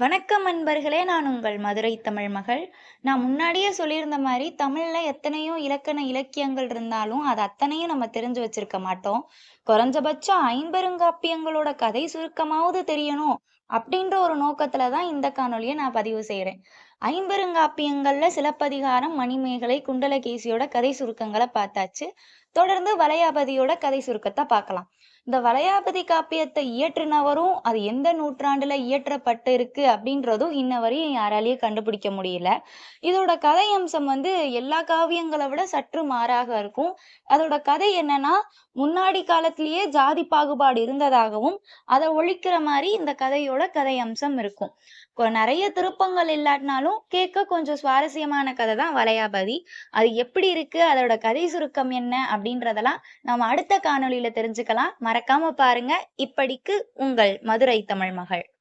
வணக்கம் அன்பர்களே நான் உங்கள் மதுரை தமிழ் மகள். நான் முன்னாடியே சொல்லியிருந்த மாதிரி தமிழ்ல எத்தனையோ இலக்கண இலக்கியங்கள் இருந்தாலும் அது அத்தனையும் நம்ம தெரிஞ்சு வச்சிருக்க மாட்டோம். குறைஞ்சபட்சம் ஐம்பெருங்காப்பியங்களோட கதை சுருக்கமாவது தெரியணும் அப்படின்ற ஒரு நோக்கத்துல தான் இந்த காணொலியை நான் பதிவு செய்கிறேன் ஐம்பெருங்காப்பியங்களில் சிலப்பதிகாரம் மணிமேகலை குண்டலகேசியோட கதை சுருக்கங்களை பார்த்தாச்சு. தொடர்ந்து வளையாபதியோட கதை சுருக்கத்தை பார்க்கலாம். இந்த வளையாபதி காப்பியத்தை இயற்றினவரும் அது எந்த நூற்றாண்டுல இயற்றப்பட்டு இருக்கு அப்படின்றதும் இன்ன வரையும் யாராலையும் கண்டுபிடிக்க முடியல. இதோட கதை அம்சம் வந்து எல்லா காவியங்களை விட சற்று மாறாக இருக்கும். அதோட கதை என்னன்னா முன்னாடி காலத்திலேயே ஜாதி பாகுபாடு இருந்ததாகவும் அதை ஒழிக்கிற மாதிரி இந்த கதையோட கதை அம்சம் இருக்கும். நிறைய திருப்பங்கள் இல்லாட்டினாலும் கேட்க கொஞ்சம் சுவாரஸ்யமான கதை தான் வளையாபதி அது எப்படி இருக்கு? அதோட கதை சுருக்கம் என்ன? அப்படின்றதெல்லாம் நம்ம அடுத்த காணொளியில தெரிஞ்சுக்கலாம். மறக்காம பாருங்க. இப்படிக்கு உங்கள் மதுரை தமிழ் மகள்.